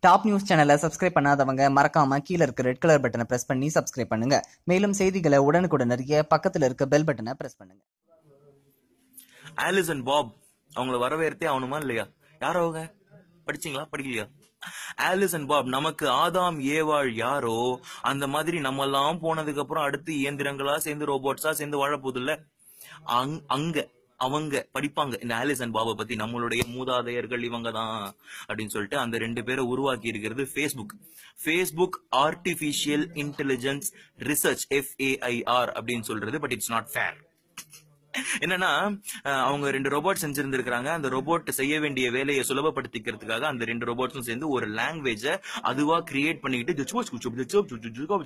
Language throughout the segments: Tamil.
டாப் நியூஸ் சேனலை சப்ஸ்கிரைப் பண்ணாதவங்க மறக்காம கீழே இருக்க ரெட் கலர் பட்டனை பிரஸ் பண்ணி சப்ஸ்கிரைப் பண்ணுங்க. மேலும் செய்திகளை உடனுக்குடன் அறிய பக்கத்துல இருக்க பெல் பட்டனை பிரஸ் பண்ணுங்க. ஆலிசன் பாப் அவங்கள வரவேற்றே ஆகணுமா இல்லையா? யார் அவங்க? படிச்சீங்களா? படிக்கலையா? ஆலிசன் பாப் நமக்கு ஆதாம் ஏவாள் யாரோ? அந்த மாதிரி நம்ம எல்லாம் போனதுக்கு அப்புறம் அடுத்து இயந்திரங்களா சேர்ந்து ரோபோட்ஸா சேர்ந்து வாழ போதில்ல அங்- அங்க. அவங்க படிப்பாங்க. இந்த ஆலிஸ் அண்ட் பாபை பத்தி நம்மளுடைய மூதாதையர்கள் இவங்க தான் அப்படின்னு சொல்லிட்டு அந்த ரெண்டு பேரை உருவாக்கி இருக்கிறது Facebook Facebook artificial intelligence research FAIR அப்படின்னு சொல்றது பட் இட்ஸ் நாட் ஃபேர் என்னன்னா அவங்க ரெண்டு ரோபோட் செஞ்சிருந்திருக்காங்க அந்த ரோபோட் செய்ய வேண்டிய வேலையை சுலபப்படுத்திக்கிறதுக்காக அந்த ரெண்டு ரோபோட்ஸும் சேர்ந்து ஒரு லாங்குவேஜ அதுவா கிரியேட் பண்ணிக்கிட்டு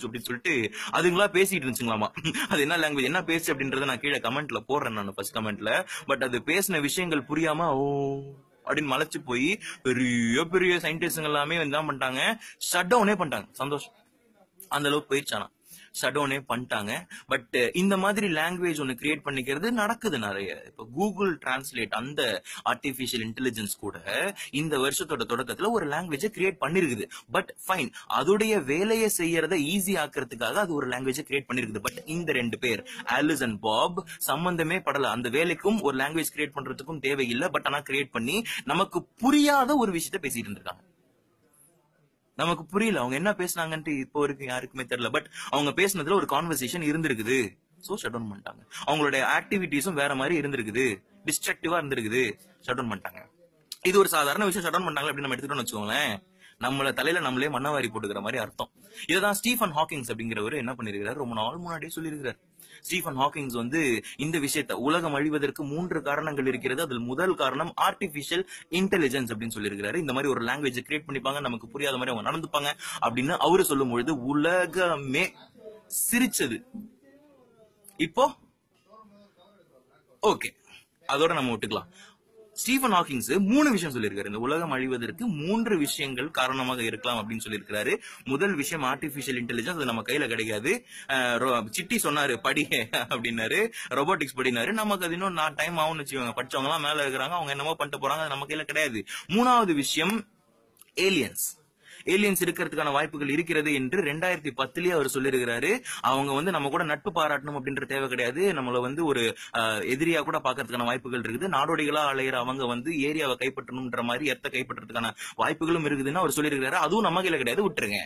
அப்படின்னு சொல்லிட்டு அதுங்களா பேசிட்டு இருந்துச்சுங்களாமா. அது என்ன லாங்குவேஜ் என்ன பேசு அப்படின்றத நான் கீழே கமெண்ட்ல போடுறேன் நான் ஃபர்ஸ்ட் கமெண்ட்ல பட் அது பேசின விஷயங்கள் புரியாம ஓ அப்படின்னு மலைச்சு போய் பெரிய பெரிய சயின்டிஸ்ட் எல்லாமே என்ன பண்ணிட்டாங்க ஷட் டவுனே பண்ணிட்டாங்க. சந்தோஷம் அந்த அளவுக்கு போயிடுச்சானா சடோனே டவுனே பண்ணிட்டாங்க. பட் இந்த மாதிரி லாங்குவேஜ் ஒன்னு கிரியேட் பண்ணிக்கிறது நடக்குது நிறைய. இப்போ கூகுள் டிரான்ஸ்லேட் அந்த ஆர்டிஃபிஷியல் இன்டெலிஜென்ஸ் கூட இந்த வருஷத்தோட தொடக்கத்துல ஒரு லாங்குவேஜை கிரியேட் பண்ணிருக்குது. பட் ஃபைன் அதோடைய வேலையை செய்யறத ஈஸி ஆக்குறதுக்காக அது ஒரு லாங்குவேஜை கிரியேட் பண்ணிருக்குது. பட் இந்த ரெண்டு பேர் ஆலிஸ் அண்ட் பாப் சம்பந்தமே படல. அந்த வேலைக்கும் ஒரு லாங்குவேஜ் கிரியேட் பண்றதுக்கும் தேவையில்லை. பட் ஆனா கிரியேட் பண்ணி நமக்கு புரியாத ஒரு விஷயத்த பேசிட்டு இருந்திருக்காங்க. நமக்கு புரியல. அவங்க என்ன பேசினாங்கன்ட்டு இப்போ வரைக்கும் யாருக்குமே தெரியல. பட் அவங்க பேசுனதுல ஒரு கான்வர்சேஷன் இருந்திருக்குது. சோ ஷட் டவுன் பண்ணிட்டாங்க. அவங்களுடைய ஆக்டிவிட்டிஸும் வேற மாதிரி இருந்திருக்குது. டிஸ்ட்ரக்டிவா இருந்திருக்குது. ஷட் டவுன் பண்ணிட்டாங்க. இது ஒரு சாதாரண விஷயம். ஷட் டவுன் பண்ணாங்க அப்படின்னு நம்ம எடுத்துட்டோம்னு வச்சுக்கோங்களேன். நம்மள தலையில நம்மளே மண்ணவாரி போட்டுக்கிற மாதிரி அர்த்தம். இதுதான் ஸ்டீஃபன் ஹாக்கிங்ஸ் அப்படிங்கிறவர் என்ன பண்ணிருக்கிறார்? ரொம்ப நாள் முன்னாடியே சொல்லியிருக்கிறார். ஸ்டீஃபன் ஹாக்கிங்ஸ் வந்து இந்த விஷயத்த உலகம் அழிவதற்கு மூன்று காரணங்கள் இருக்கிறது. அதில் முதல் காரணம் ஆர்டிபிஷியல் இன்டெலிஜென்ஸ் அப்படின்னு சொல்லியிருக்கிறாரு. இந்த மாதிரி ஒரு லாங்குவேஜ் கிரியேட் பண்ணிப்பாங்க. நமக்கு புரியாத மாதிரி அவங்க நடந்துப்பாங்க அப்படின்னு அவரு சொல்லும் பொழுது உலகமே சிரிச்சது. இப்போ ஓகே அதோட நம்ம விட்டுக்கலாம் ஸ்டீஃபன் ஹாக்கிங்ஸ் மூணு விஷயம் சொல்லியிருக்காரு. இந்த உலகம் அழிவதற்கு மூன்று விஷயங்கள் காரணமாக இருக்கலாம் அப்படின்னு சொல்லியிருக்காரு முதல் விஷயம் ஆர்டிபிஷியல் இன்டெலிஜென்ஸ் அது நம்ம கையில கிடைக்காது. சிட்டி சொன்னாரு படி அப்படின்னாரு. ரொபோட்டிக்ஸ் படினாரு. நமக்கு அது இன்னும் நான் டைம் ஆகும்னு வச்சுக்கோங்க. படிச்சவங்க எல்லாம் மேல இருக்கிறாங்க அவங்க என்னமோ பண்ணிட்டு போறாங்க அது நம்ம கையில கிடையாது. மூணாவது விஷயம் ஏலியன்ஸ் ஏலியன்ஸ் இருக்கிறதுக்கான வாய்ப்புகள் இருக்கிறது என்று ரெண்டாயிரத்தி பத்துலயே அவர் சொல்லியிருக்கிறாரு. அவங்க வந்து நம்ம கூட நட்பு பாராட்டணும் அப்படின்ற தேவை கிடையாது. நம்மள வந்து ஒரு அஹ், எதிரியா கூட பாக்குறதுக்கான வாய்ப்புகள் இருக்குது. நாடோடிகளா அலையிற அவங்க வந்து ஏரியாவை கைப்பற்றணும்ன்ற மாதிரி எத்த கைப்பற்றதுக்கான வாய்ப்புகளும் இருக்குதுன்னு அவர் சொல்லியிருக்கிறாரு. அதுவும் நம்ம கையில கிடையாது. விட்டுருங்க.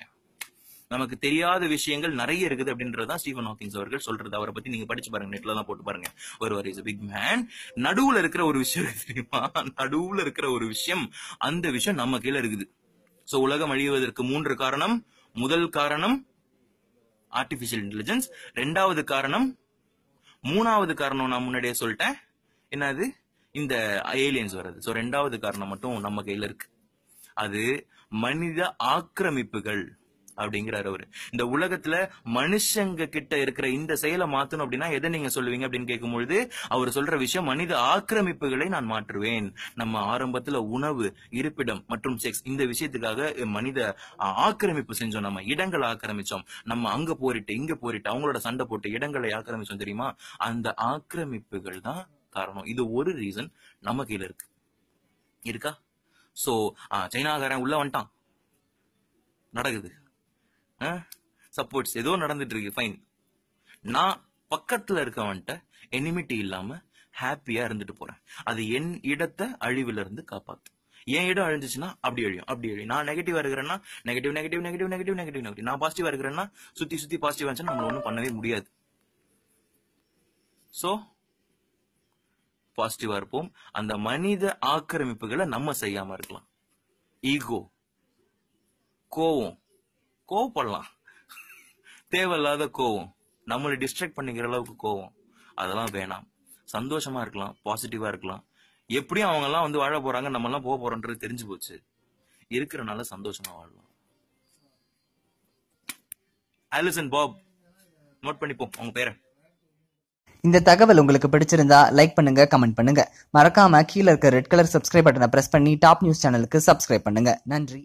நமக்கு தெரியாத விஷயங்கள் நிறைய இருக்குது அப்படின்றதுதான் ஸ்டீவன் ஹாக்கிங்ஸ் அவர்கள் சொல்றது. அவரை பத்தி நீங்க படிச்சு பாருங்க. நெட்ல தான் போட்டு பாருங்க. ஒருவர் இஸ் பிக் மேன் நடுவுல இருக்கிற ஒரு விஷயம் தெரியுமா? நடுவுல இருக்கிற ஒரு விஷயம் அந்த விஷயம் நம்ம கீழ இருக்குது. சோ உலகம் அழிவதற்கு மூன்று காரணம். முதல் காரணம் ஆர்டிபிஷியல் இன்டெலிஜென்ஸ் ரெண்டாவது காரணம் மூணாவது காரணம் நான் முன்னாடியே சொல்லிட்டேன். என்னது? இந்த ஏலியன்ஸ் வர்றது. ஸோ ரெண்டாவது காரணம் மட்டும் நம்ம கையில இருக்கு. அது மனித ஆக்கிரமிப்புகள். அப்படிங்கிறாரு அவரு. இந்த உலகத்துல மனுஷங்க கிட்ட இருக்கிற இந்த செயலை மாத்தணும் அப்படின்னா எதை நீங்க சொல்லுவீங்க அப்படின்னு கேட்கும்பொழுது அவர் சொல்ற விஷயம் மனித ஆக்கிரமிப்புகளை நான் மாற்றுவேன். நம்ம ஆரம்பத்துல உணவு இருப்பிடம் மற்றும் செக்ஸ் இந்த விஷயத்துக்காக மனித ஆக்கிரமிப்பு செஞ்சோம். நம்ம இடங்களை ஆக்கிரமிச்சோம். நம்ம அங்க போரிட்டு இங்க போரிட்டு அவங்களோட சண்டை போட்டு இடங்களை ஆக்கிரமிச்சோம் தெரியுமா? அந்த ஆக்கிரமிப்புகள் தான் காரணம். இது ஒரு ரீசன் நம்ம கையில இருக்கு. இருக்கா? சோ சைனாக்காரன் உள்ள வந்துட்டான். நடக்குது. சப்போர்ட்ஸ் ஏதோ நடந்துட்டு இருக்கு ஃபைன் நான் பக்கத்துல இருக்கவன்ட்ட எனிமிட்டி இல்லாம ஹாப்பியா இருந்துட்டு போறேன். அது என் இடத்தை அழிவுல இருந்து காப்பாத்து. என் இடம் அழிஞ்சிச்சுன்னா அப்படி அழியும். அப்படி அழியும். நான் நெகட்டிவா இருக்கிறேன்னா negative negative negative negative negative negative நான் பாசிட்டிவா இருக்கிறேன்னா சுத்தி சுத்தி பாசிட்டிவ் இருந்துச்சுன்னா நம்ம ஒன்றும் பண்ணவே முடியாது. சோ பாசிட்டிவா இருப்போம். அந்த மனித ஆக்கிரமிப்புகளை நம்ம செய்யாம இருக்கலாம். ஈகோ கோவம். கோவப்படலாம். தேவையில்லாத கோவம். நம்மளை டிஸ்ட்ராக்ட் பண்ணிக்கிற அளவுக்கு கோவம். அதெல்லாம் வேணாம். சந்தோஷமா இருக்கலாம். பாசிட்டிவா இருக்கலாம். எப்படியும் அவங்க எல்லாம் வந்து வாழ போறாங்க நம்ம எல்லாம் போக போறோன்றது தெரிஞ்சு போச்சு. இருக்கிறனால சந்தோஷமா வாழலாம் ஆலிசன் பாப் நோட் பண்ணிப்போம். அவங்க பேரை. இந்த தகவல் உங்களுக்கு பிடிச்சிருந்தா லைக் பண்ணுங்க கமெண்ட் பண்ணுங்க. மறக்காம கீழ இருக்க ரெட் கலர் சப்ஸ்கிரைப் பட்டனை பிரஸ் பண்ணி டாப் நியூஸ் சேனலுக்கு சப்ஸ்கிரைப் பண்ணுங்க. நன்றி